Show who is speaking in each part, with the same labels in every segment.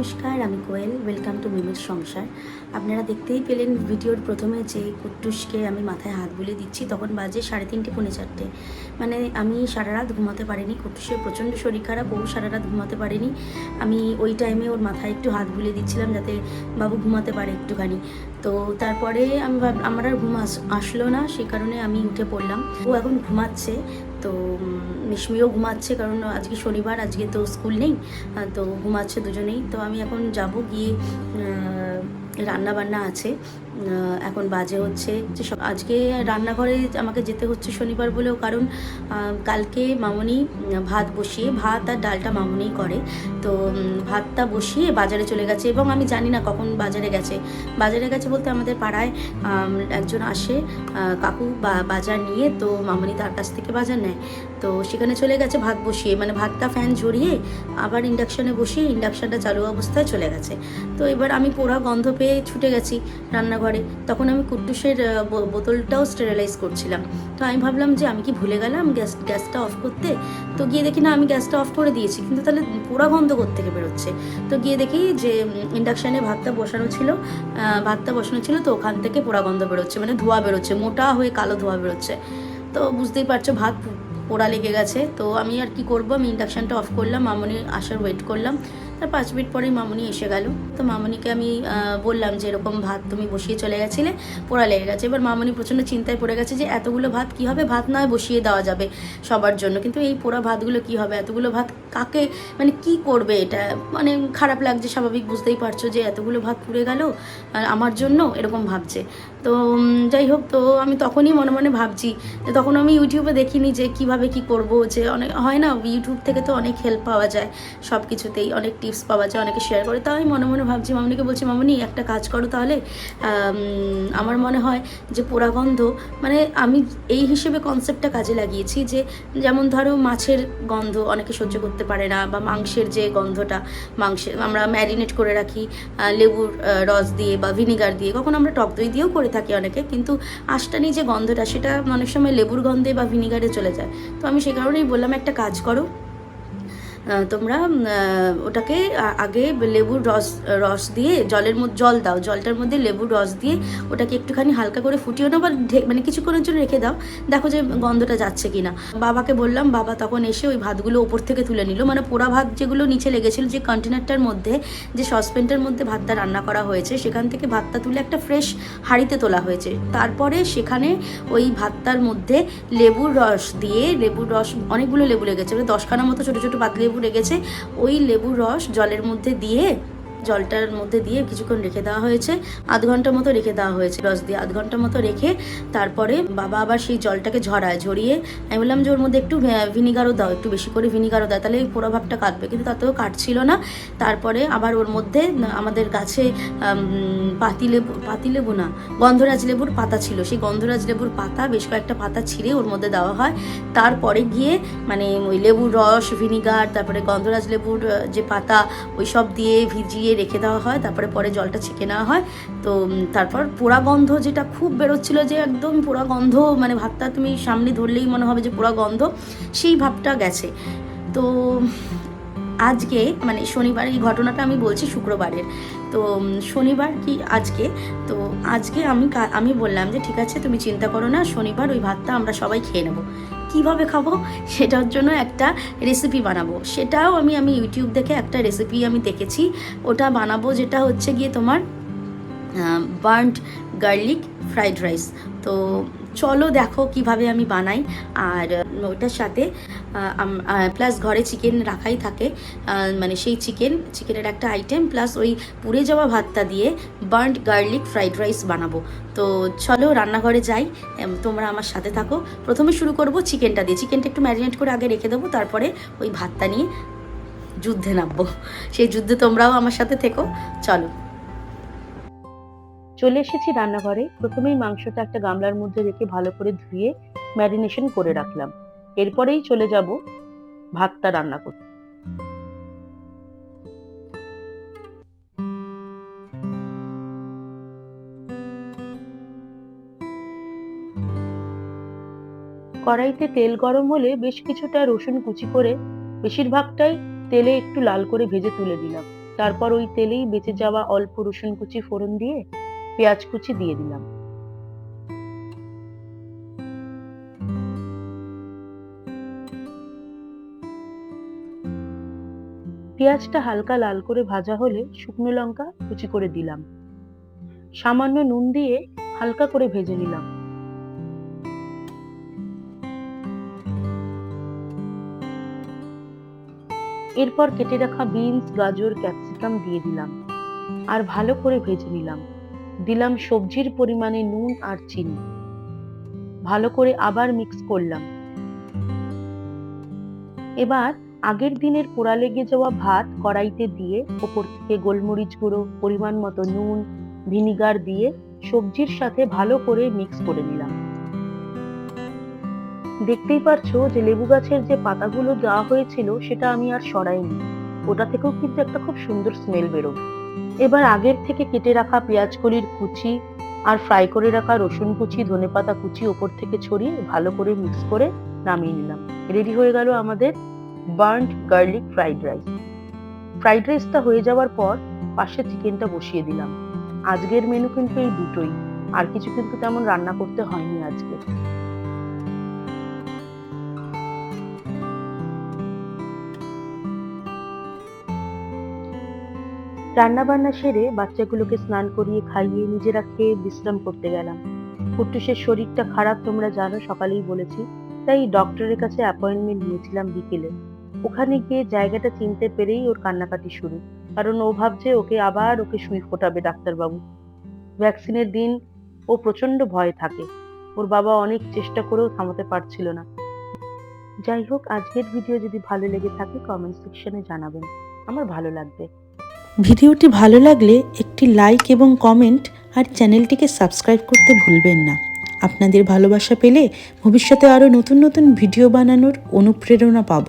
Speaker 1: নমস্কার, আমি কোয়েল। Welcome to মিমির সংসার আপনারা দেখতেই পেলেন ভিডিওর প্রথমে যে কুট্টুসকে আমি মাথায় হাত বুলিয়ে দিচ্ছি। তখন বাজে সাড়ে তিনটে পৌনে চারটে। মানে আমি সারা রাত ঘুমাতে পারিনি। কুট্টুসের প্রচণ্ড শরীর খারাপ, ও সারা রাত ঘুমাতে পারেনি। আমি ওই টাইমে ওর মাথায় একটু হাত বুলিয়ে দিচ্ছিলাম যাতে বাবু ঘুমাতে পারে একটুখানি। তো তারপরে আমি আমার আর ঘুম আসলো না। সেই কারণে আমি উঠে পড়লাম। ও এখন ঘুমাচ্ছে। তো মিশমিও ঘুমাচ্ছে কারণ আজকে শনিবার, আজকে তো স্কুল নেই তো ঘুমাচ্ছে দুজনেই। তো আমি এখন যাব গিয়ে রান্না বান্না আছে এখন বাজে হচ্ছে যে সব- আজকে রান্নাঘরে আমাকে যেতে হচ্ছে শনিবার বলেও কারণ কালকে মামনি ভাত বসিয়ে, ভাত আর ডালটা মামনিই করে। তো ভাতটা বসিয়ে বাজারে চলে গেছে এবং আমি জানি না কখন বাজারে গেছে। বাজারে গেছে বলতে আমাদের পাড়ায় একজন আসে কাকু বা- বাজার নিয়ে, তো মামনি তার কাছ থেকে বাজার নেয়। তো সেখানে চলে গেছে ভাত বসিয়ে। মানে ভাতটা ফ্যান ঝরিয়ে আবার ইন্ডাকশানে বসিয়ে ইন্ডাকশানটা চালু অবস্থায় চলে গেছে। তো এবার আমি পোড়া গন্ধ পেয়ে ছুটে গেছি রান্নাঘরে। তখন আমি আহ, বোতলটাও স্টেরিলাইজ করছিলাম। তো আমি ভাবলাম যে আমি কি ভুলে গেলাম গ্যাস গ্যাসটা অফ করতে? তো গিয়ে দেখি না আমি গ্যাসটা অফ করে দিয়েছি। কিন্তু তাহলে পোড়া গন্ধ থেকে বেরোচ্ছে? তো গিয়ে দেখি যে ইন্ডাকশানে ভাতটা বসানো ছিল ভাতটা বসানো ছিল তো ওখান থেকে পোড়া গন্ধ বেরোচ্ছে। মানে ধোঁয়া বেরোচ্ছে মোটা হয়ে কালো ধোঁয়া বেরোচ্ছে। তো বুঝতেই পারছ ভাত পোড়া লেগে গেছে। তো আমি আর কি করব? আমি ইন্ডাকশানটা অফ করলাম মামনি আসার ওয়েট করলাম। তার পাঁচ মিনিট পরেই মামনি এসে গেল। তো মামনিকে আমি বললাম যে এরকম ভাত তুমি বসিয়ে চলে গেছিলে, পোড়া লেগে গেছে। এবার মামনি প্রচণ্ড চিন্তায় পড়ে গেছে যে এতগুলো ভাত কি হবে? ভাত নয়, বসিয়ে দেওয়া যাবে সবার জন্য। কিন্তু এই পোড়া ভাতগুলো কি হবে? এতগুলো ভাত কাকে মানে কি করবে এটা? মানে খারাপ লাগছে, স্বাভাবিক বুঝতেই পারছ যে এতগুলো ভাত পুড়ে গেল, আর আমার জন্য এরকম ভাবছে। তো যাই হোক, তো আমি তখনই মনে মনে ভাবছি, যে তখন আমি ইউটিউবে দেখিনি যে কীভাবে কি করব, যে অনেক, হয় না, ইউটিউব থেকে তো অনেক হেল্প পাওয়া যায় সব কিছুতেই অনেক টিপস পাওয়া যায় অনেকে শেয়ার করে তাই আমি মনে মনে ভাবছি, মামনিকে বলছি, মামনি, একটা কাজ করো তাহলে। আমার মনে হয় যে পোড়া গন্ধ মানে আমি এই হিসেবে কনসেপ্টটা কাজে লাগিয়েছি যে যেমন ধরো মাছের গন্ধ অনেকে সহ্য করতে পারে না বা মাংসের যে গন্ধটা মাংসের আমরা ম্যারিনেট করে রাখি লেবুর রস দিয়ে বা ভিনিগার দিয়ে, কখন আমরা টক দই দিয়েও করে থাকি অনেকে, কিন্তু আষ্টানি যে গন্ধটা, সেটা অনেক সময় লেবুর গন্ধে বা ভিনিগারে চলে যায়। তো আমি সে কারণেই বললাম, একটা কাজ করো তোমরা ওটাকে আগে লেবুর রস রস দিয়ে জলের মধ্যে, জল দাও, জলটার মধ্যে লেবুর রস দিয়ে ওটাকে একটুখানি হালকা করে ফুটিয়ে নাও বা মানে কিছুক্ষণের জন্য রেখে দাও, দেখো যে গন্ধটা যাচ্ছে কিনা। বাবাকে বললাম, বাবা তখন এসে ওই ভাতগুলো ওপর থেকে তুলে নিল। মানে পোড়া ভাত যেগুলো নিচে লেগেছিল, যে কন্টেনারটার মধ্যে, যে সসপেনটার মধ্যে ভাতটা রান্না করা হয়েছে, সেখান থেকে ভাতটা তুলে একটা ফ্রেশ হাঁড়িতে তোলা হয়েছে। তারপরে সেখানে ওই ভাতটার মধ্যে লেবুর রস দিয়ে, লেবুর রস, অনেকগুলো লেবু লেগেছে মানে দশখানা মতো ছোটো ছোটো পাত লেবু লেগেছে। ওই লেবু রস জলের মধ্যে দিয়ে জলটার মধ্যে দিয়ে কিছুক্ষণ রেখে দেওয়া হয়েছে। আধ ঘণ্টা মতো রেখে দেওয়া হয়েছে রস দিয়ে। আধ ঘণ্টা মতো রেখে তারপরে বাবা আবার সেই জলটাকে ঝরায়, ঝরিয়ে আমি বললাম যে ওর মধ্যে একটু ভিনিগারও দাও, একটু বেশি করে ভিনিগারও দাও, তাহলে এই পোড়া ভাবটা কাটবে। কিন্তু তাতেও কাটছিল না। তারপরে আবার ওর মধ্যে আমাদের গাছে পাতিলেবু পাতিলেবু না, গন্ধরাজ লেবুর পাতা ছিল। সেই গন্ধরাজ লেবুর পাতা, বেশ কয়েকটা পাতা ছিঁড়ে ওর মধ্যে দেওয়া হয়। তারপরে গিয়ে মানে ওই লেবুর রস, ভিনিগার, তারপরে গন্ধরাজ লেবুর যে পাতা, ওই সব দিয়ে ভিজিয়ে রেখে দেওয়া হয়, তারপরে পরে জলটা ছেঁকে নেওয়া হয়। তো তারপর পোড়া গন্ধ যেটা খুব বেরোচ্ছিল যে একদম পোড়া গন্ধ মানে ভাতটা তুমি সামনে ধরলেই মনে হবে যে পোড়া গন্ধ, সেই ভাবটা গেছে। তো, আজকে মানে শনিবার, এই ঘটনাটা আমি বলছি শুক্রবারের। তো শনিবার কি আজকে? তো, আজকে আমি আমি বললাম যে ঠিক আছে, তুমি চিন্তা করো না, শনিবার ওই ভাতটা আমরা সবাই খেয়ে নেব। কীভাবে খাব সেটার জন্য একটা রেসিপি বানাবো। সেটাও আমি আমি ইউটিউব দেখে একটা রেসিপি আমি দেখেছি। ওটা বানাবো যেটা হচ্ছে গিয়ে তোমার বার্নড গার্লিক ফ্রাইড রাইস তো চলো দেখো কীভাবে আমি বানাই। আর ওটার সাথে প্লাস ঘরে চিকেন রাখাই থাকে। মানে সেই চিকেন চিকেনের একটা আইটেম প্লাস ওই পুড়ে যাওয়া ভাতটা দিয়ে বার্ন্ট গার্লিক ফ্রাইড রাইস বানাবো। তো চলো রান্নাঘরে যাই তোমরা আমার সাথে থাকো। প্রথমে শুরু করব চিকেনটা দিয়ে। চিকেনটা একটু ম্যারিনেট করে আগে রেখে দেবো, তারপরে ওই ভাতটা নিয়ে যুদ্ধে নামবো। সেই যুদ্ধে তোমরাও আমার সাথে থেকো। চলো। চলে এসেছি রান্নাঘরে। প্রথমেই মাংসটা একটা গামলার মধ্যে রেখে ভালো করে ধুয়ে ম্যারিনেশন করে রাখলাম। এরপরেই চলে যাব ভাতটা রান্না করতে। কড়াইতে তেল গরম হলে বেশ কিছুটা রসুন কুচি করে বেশিরভাগটাই তেলে একটু লাল করে ভেজে তুলে দিলাম
Speaker 2: তারপর ওই তেলেই বেঁচে যাওয়া অল্প রসুন কুচি ফোড়ন দিয়ে পেঁয়াজ কুচি দিয়ে দিলাম। পেঁয়াজটা হালকা লাল করে ভাজা হলে শুকনো লঙ্কা কুচি করে দিলাম। সামান্য নুন দিয়ে হালকা করে ভেজে নিলাম। এরপর কেটে রাখা বিনস, গাজর, ক্যাপসিকাম দিয়ে দিলাম। আর ভালো করে ভেজে নিলাম। দিলাম সবজির পরিমাণে নুন আর চিনি। ভালো করে আবার মিক্স করলাম। এবার আগের দিনের পোড়া লেগে যাওয়া ভাত কড়াইতে দিয়ে ওপর থেকে গোলমরিচ গুঁড়ো, পরিমাণ মতো নুন, ভিনিগার দিয়ে সবজির সাথে ভালো করে মিক্স করে নিলাম। দেখতেই পারছ যে লেবু গাছের যে পাতাগুলো দেওয়া হয়েছিল সেটা আমি আর সরাইনি। ওটা থেকেও কিন্তু একটা খুব সুন্দর স্মেল বেরোবে। এবার আগের থেকে কেটে রাখা পেঁয়াজ কলির কুচি আর ফ্রাই করে রাখা রসুন কুচি ধনেপাতা কুচি ওপর থেকে ছড়িয়ে ভালো করে মিক্স করে নামিয়ে নিলাম। রেডি হয়ে গেল আমাদের burnt garlic fried rice fried রাইসটা হয়ে যাওয়ার পর পাশে চিকেনটা বসিয়ে দিলাম। আজকের মেনু কিন্তু এই দুটোই। আর কিছু কিন্তু তেমন রান্না করতে হয়নি আজকে। রান্না বান্না সেরে বাচ্চাগুলোকে স্নান করিয়ে খাইয়ে নিজেরা খেয়ে বিশ্রাম করতে গেলাম। কুট্টুসের শরীরটা খারাপ তোমরা জানো, সকালেই বলেছি। তাই ডক্টরের কাছে অ্যাপয়েন্টমেন্ট নিয়েছিলাম বিকেলে। ওখানে গিয়ে জায়গাটা চিনতে পেরেই ওর কান্নাকাটি শুরু। কারণ ও ভাবছে ওকে আবার ওকে সুই ফোটাবে ডাক্তারবাবু। ভ্যাকসিনের দিন ও প্রচণ্ড ভয় থাকে। ওর বাবা অনেক চেষ্টা করেও থামাতে পারছিল না। যাই হোক, আজকের ভিডিও যদি ভালো লেগে থাকে কমেন্ট সেকশনে জানাবেন। আমার ভালো লাগবে।
Speaker 3: ভিডিওটি ভালো লাগলে একটি লাইক এবং কমেন্ট আর চ্যানেলটিকে সাবস্ক্রাইব করতে ভুলবেন না। আপনাদের ভালোবাসা পেলে ভবিষ্যতে আরও নতুন নতুন ভিডিও বানানোর অনুপ্রেরণা পাব।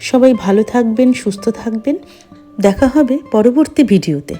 Speaker 3: সবাই ভালো থাকবেন, সুস্থ থাকবেন। দেখা হবে পরবর্তী ভিডিওতে।